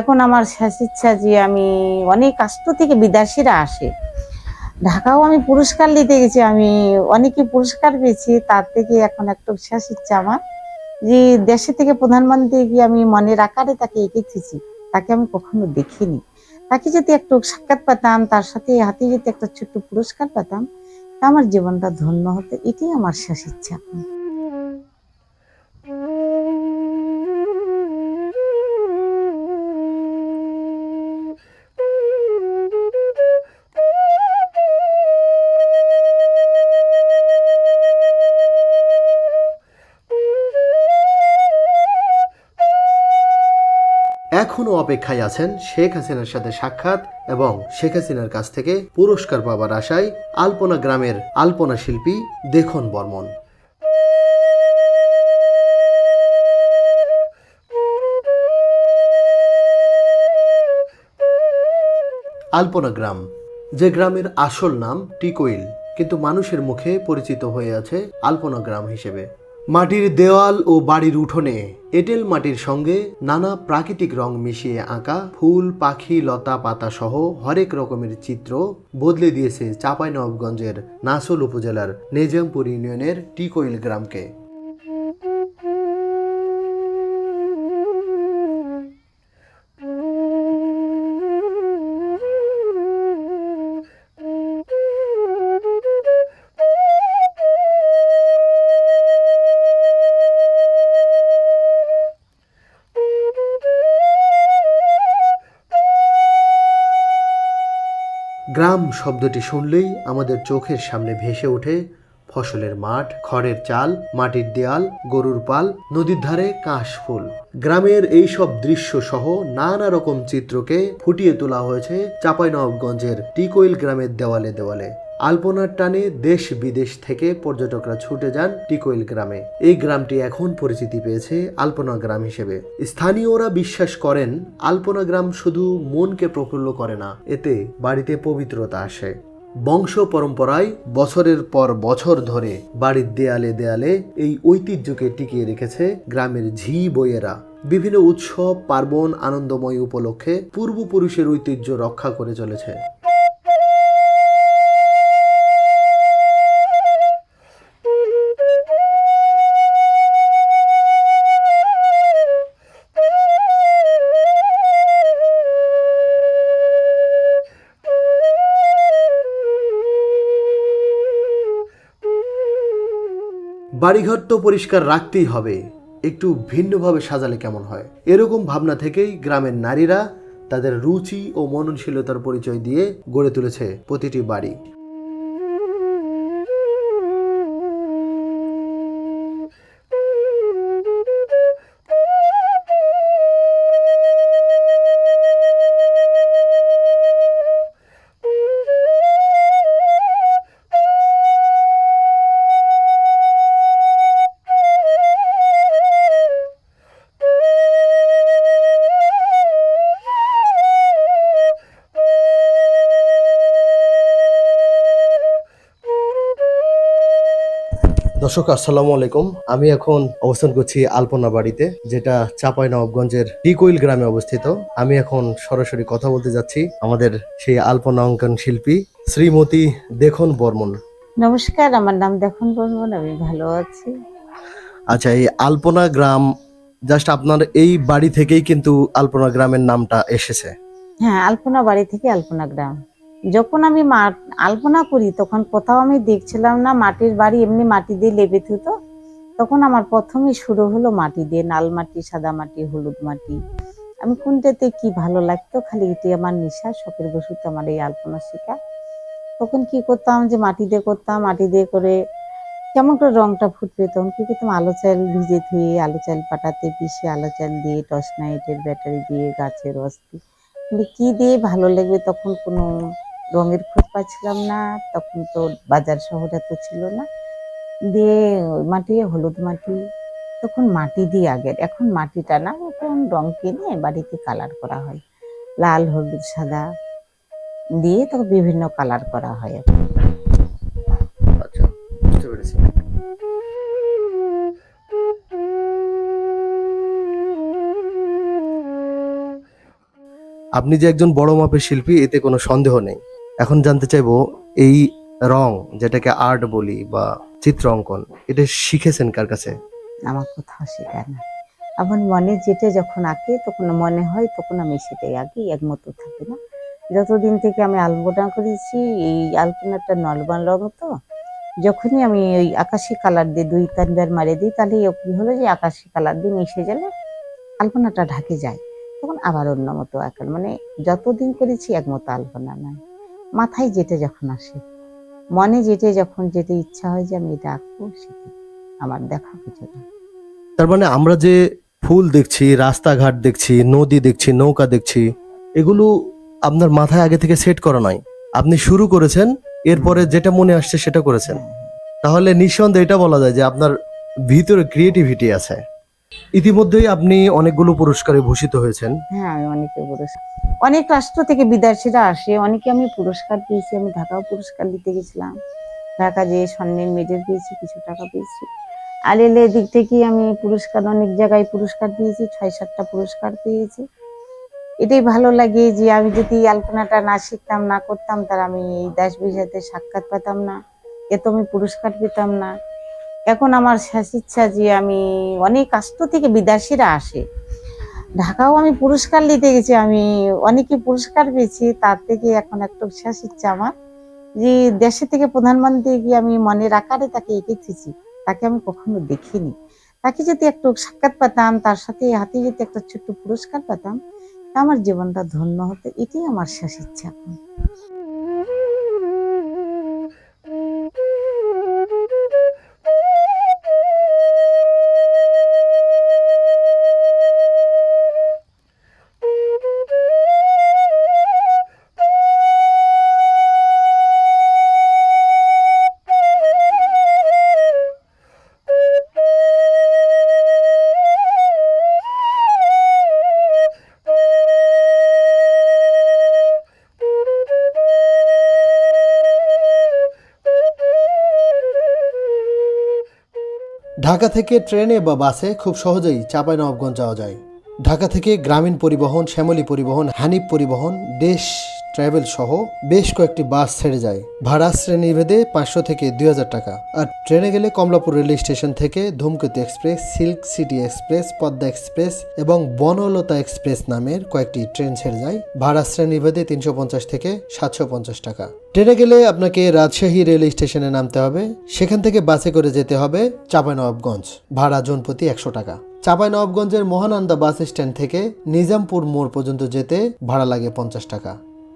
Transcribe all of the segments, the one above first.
এখন আমার ইচ্ছা যে আমি অনেক রাষ্ট্র থেকে বিদেশিরা আসে। ঢাকাও আমি পুরস্কার নিতে গেছি, আমি অনেকে পুরস্কার পেয়েছি, তার থেকে এখন একটু শেষ ইচ্ছা আমার যে দেশে থেকে প্রধানমন্ত্রী গিয়ে আমি মনের আকারে তাকে এঁকেছি, তাকে আমি কখনো দেখিনি। তাকে যদি একটু সাক্ষাৎ পেতাম, তার সাথে হাতে যদি একটা ছোট্ট পুরস্কার পেতাম আমার জীবনটা ধন্য হতো, এটাই আমার শেষ ইচ্ছা এখনও অপেক্ষায় আছেন শেখ হাসিনার সাথে সাক্ষাৎ এবং শেখ হাসিনার কাছ থেকে পুরস্কার পাবার আশায় আলপনা গ্রামের আলপনা শিল্পী দেখুন বর্মন। আলপনা গ্রাম, যে গ্রামের আসল নাম টিকোইল, কিন্তু মানুষের মুখে পরিচিত হয়ে আছে আলপনা গ্রাম হিসেবে। মাটির দেওয়াল ও বাড়ির উঠোনে, এঁটেল মাটির সঙ্গে নানা প্রাকৃতিক রং মিশিয়ে আঁকা ফুল, পাখি, লতা, পাতা সহ হরেক রকমের চিত্র বদলে দিয়েছে চাঁপাইনবাবগঞ্জের নাসল উপজেলার নেজামপুর ইউনিয়নের টিকোইল গ্রামকে। গ্রাম শব্দটি শুনলেই আমাদের চোখের সামনে ভেসে ওঠে ফসলের মাঠ, খড়ের চাল, মাটির দেয়াল, গরুর পাল, নদীর ধারে কাশ ফুল। গ্রামের এই সব দৃশ্য সহ নানা রকম চিত্রকে ফুটিয়ে তোলা হয়েছে চাঁপাইনবাবগঞ্জের টিকোইল গ্রামের দেওয়ালে দেওয়ালে। আলপনার টানে দেশ বিদেশ থেকে পর্যটকরা ছুটে যান টিকোইল গ্রামে। এই গ্রামটি এখন পরিচিতি পেয়েছে আলপনা গ্রাম হিসেবে। স্থানীয়রা বিশ্বাস করেন আলপনা গ্রাম শুধু মনকে প্রফুল্ল করে না, এতে বাড়িতে পবিত্রতা আসে। বংশ পরম্পরায় বছরের পর বছর ধরে বাড়ির দেয়ালে দেয়ালে এই ঐতিহ্যকে টিকিয়ে রেখেছে গ্রামের ঝি বইয়েরা। বিভিন্ন উৎসব, পার্বণ, আনন্দময় উপলক্ষে পূর্বপুরুষের ঐতিহ্য রক্ষা করে চলেছে। বাড়িঘর তো পরিষ্কার রাখতেই হবে। একটু ভিন্নভাবে সাজালে কেমন হয়? এরকম ভাবনা থেকেই গ্রামের নারীরা তাদের রুচি ও মননশীলতার পরিচয় দিয়ে গড়ে তুলেছে প্রতিটি বাড়ি। দর্শক আসসালামু আলাইকুম। আমি এখন অবস্থান করছি আলপনা বাড়িতে যেটা চাপাই নবাবগঞ্জের টিকোইল গ্রামে অবস্থিত। আমি এখন সরাসরি কথা বলতে যাচ্ছি আমাদের সেই আলপনা অঙ্কন শিল্পী শ্রীমতী দেখুন বর্মন। নমস্কার আমার নাম দেখুন বর্মন আমি ভালো আছি। আচ্ছা এই আলপনা গ্রাম জাস্ট আপনার এই বাড়ি থেকেই কিন্তু আলপনা গ্রামের নামটা এসেছে। হ্যাঁ আলপনা বাড়ি থেকে আলপনা গ্রাম। যখন আমি মা- আলপনা করি, তখন কোথাও আমি দেখছিলাম না মাটির বাড়ি এমনি মাটি দিয়ে লেপে থুতো। তখন আমার প্রথমে শুরু হলো মাটি দিয়ে লাল মাটি, সাদা মাটি, হলুদ মাটি। আমি কোনটাতে কি ভালো লাগতো, খালি এটি আমার নিশা, শখের বসুতে আমার এই আলপনা শেখা। তখন কি করতাম যে মাটি দিয়ে করতাম, মাটি দিয়ে করে কেমন করে রংটা ফুটবে তখন কি করতাম, আলো চাল ভিজে ধুয়ে, আলো চাল পাটাতে পিষে, আলো চাল দিয়ে টর্চ নাইটের ব্যাটারি দিয়ে গাছের রস দিয়ে কি দিয়ে ভালো লাগবে তখন কোনো রঙের খোঁজ পাচ্ছিলাম না তখন তো বাজার শহরে তো ছিল না। দিয়ে ওই মাটি হলুদ মাটি তখন মাটি দিয়ে আগের এখন মাটিটা না এখন রং কিনে বাড়িতে কালার করা হয়। লাল হলুদ সাদা দিয়ে তখন বিভিন্ন কালার করা হয় এখন। আচ্ছা বুঝতে পেরেছি। আপনি যে একজন বড় মাপের শিল্পী এতে কোনো সন্দেহ নেই। এখন জানতে চাইব, এই রং যেটাকে আর্ট বলি বা চিত্র অঙ্কন, এটা শিখেছেন কার কাছে? আমার কোথাও শেখায় না আমার মনে যেটা যখন আঁকে, তখন মনে হয় তখন আমি সেটাই আঁকি, একমতো থাকি না। যতদিন থেকে আমি আলপনা করেছি, এই আলপনাটা নলবান রং তো যখনই আমি ওই আকাশি কালার দিয়ে দুই তিনবার মারে দিই, তাহলে কি হলো যে আকাশি কালার দিয়ে মিশে গেলে আলপনাটা ঢাকে যায়, তখন আবার অন্য মতো আঁকার। মানে যতদিন করেছি একমতো আলপনা নয় মাথায় যেটা যখন আসে, মনে যেটা যখন যেতে ইচ্ছা হয় যে আমি এটা আঁকবো, সেটা আমার দেখা কিছু না তার মানে আমরা যে ফুল দেখছি, রাস্তাঘাট দেখছি, নদী দেখছি, নৌকা দেখছি, এগুলো আপনার মাথায় আগে থেকে সেট করা নয় আপনি শুরু করেছেন, এরপরে যেটা মনে আসছে সেটা করেছেন। তাহলে নিঃসন্দেহে এটা বলা যায় যে আপনার ভিতরে ক্রিয়েটিভিটি আছে। ইতিমধ্যেই আপনি অনেকগুলো পুরস্কারে ভূষিত হয়েছেন। হ্যাঁ আমি অনেকে পুরস্কার। অনেক রাষ্ট্র থেকে বিদেশিরা আসে, অনেকে আমি পুরস্কার পেয়েছি, আমি ঢাকাও পুরস্কার দিতে গেছিলাম। ঢাকা যে স্বর্ণের মেডেল পেয়েছি, কিছু টাকা পেয়েছি। আলেলে দিক থেকে আমি পুরস্কার, অনেক জায়গায় পুরস্কার পেয়েছি ছয় সাতটা পুরস্কার পেয়েছি। এটাই ভালো লাগে যে আমি যদি আলপনাটা না শিখতাম, না করতাম তার আমি এই দাস বিদেশে সাক্ষাৎ পেতাম না। এত আমি পুরস্কার পেতাম না। এখন আমার শেষ ইচ্ছা যে আমি অনেক আস্ত থেকে বিদেশিরা আসে। ঢাকাও আমি পুরস্কার নিতে গেছি, আমি অনেকে পুরস্কার পেয়েছি, তার থেকে এখন একটু শেষ ইচ্ছা আমার যে দেশে থেকে প্রধানমন্ত্রী গিয়ে আমি মনের আকারে তাকে এঁকেছি, তাকে আমি কখনো দেখিনি। তাকে যদি একটু সাক্ষাৎ পেতাম, তার সাথে হাতে যদি একটা ছোট্ট পুরস্কার পেতাম আমার জীবনটা ধন্য হতো, এটাই আমার শেষ ইচ্ছা ঢাকা থেকে ট্রেনে বা বাসে খুব সহজেই চাঁপাইনবাবগঞ্জ যাওয়া যায়। ঢাকা থেকে গ্রামীণ পরিবহন, শ্যামলী পরিবহন, হানিফ পরিবহন, দেশ ট্রাভেল সহ বেশ কয়েকটি বাস ছেড়ে যায়। ভাড়া শ্রেণি ভেদে পাঁচশো থেকে দুই হাজার টাকা। আর ট্রেনে গেলে কমলাপুর রেল স্টেশন থেকে Dhumketu Express, Silk City Express, Padma Express এবং বনলতা এক্সপ্রেস নামের কয়েকটি ট্রেন ছেড়ে যায়। ভাড়া শ্রেণি ভেদে তিনশো পঞ্চাশ থেকে সাতশো পঞ্চাশ টাকা। ট্রেনে গেলে আপনাকে রাজশাহী রেল স্টেশনে নামতে হবে। সেখান থেকে বাসে করে যেতে হবে চাঁপাইনবাবগঞ্জ। ভাড়া জনপ্রতি একশো টাকা। চাঁপাইনবাবগঞ্জের মহানন্দা বাস স্ট্যান্ড থেকে নিজামপুর মোড় পর্যন্ত যেতে ভাড়া লাগে পঞ্চাশ টাকা।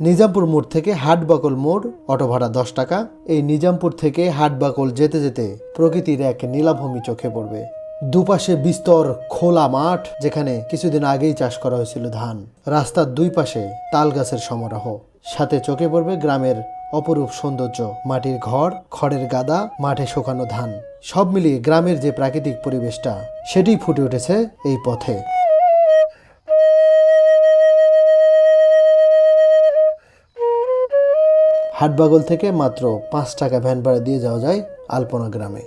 নিজামপুর মোড় থেকে হাটবাকল মোড় অটো ভাড়া দশ টাকা। এই নিজামপুর থেকে হাটবাকল যেতে যেতে প্রকৃতির এক নীলাভূমি চোখে পড়বে। দুপাশে বিস্তর খোলা মাঠ, যেখানে কিছুদিন আগেই চাষ করা হয়েছিল ধান। রাস্তার দুই পাশে তাল গাছের সমারোহ। সাথে চোখে পড়বে গ্রামের অপরূপ সৌন্দর্য। মাটির ঘর, খড়ের গাদা, মাঠে শুকানো ধান। সব মিলিয়ে গ্রামের যে প্রাকৃতিক পরিবেশটা সেটি ফুটে উঠেছে এই পথে। হাটবাগল থেকে মাত্র পাঁচ টাকা ভ্যান ভাড়া দিয়ে যাওয়া যায় আলপনা গ্রামে।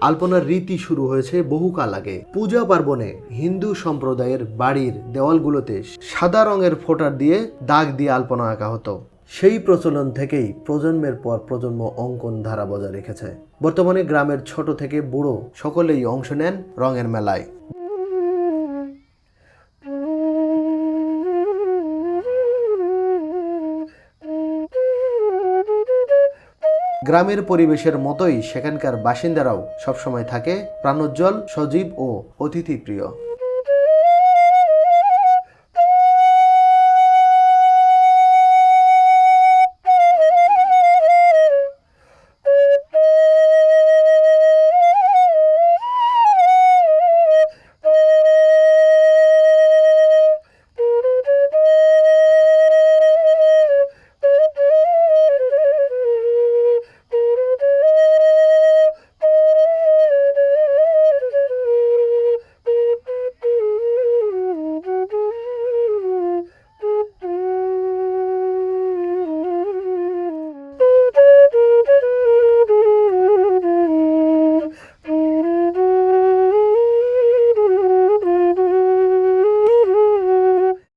আলপনার রীতি শুরু হয়েছে বহুকাল আগে। পূজা পার্বণে হিন্দু সম্প্রদায়ের বাড়ির দেওয়ালগুলোতে সাদা রঙের ফোটার দিয়ে দাগ দিয়ে আলপনা আঁকা হতো। সেই প্রচলন থেকেই প্রজন্মের পর প্রজন্ম অঙ্কন ধারা বজায় রেখেছে। বর্তমানে গ্রামের ছোট থেকে বুড়ো সকলেই অংশ নেন রঙের মেলায়। গ্রামের পরিবেশের মতোই সেখানকার বাসিন্দারাও সবসময় থাকে প্রাণোজ্জ্বল সজীব ও অতিথি প্রিয়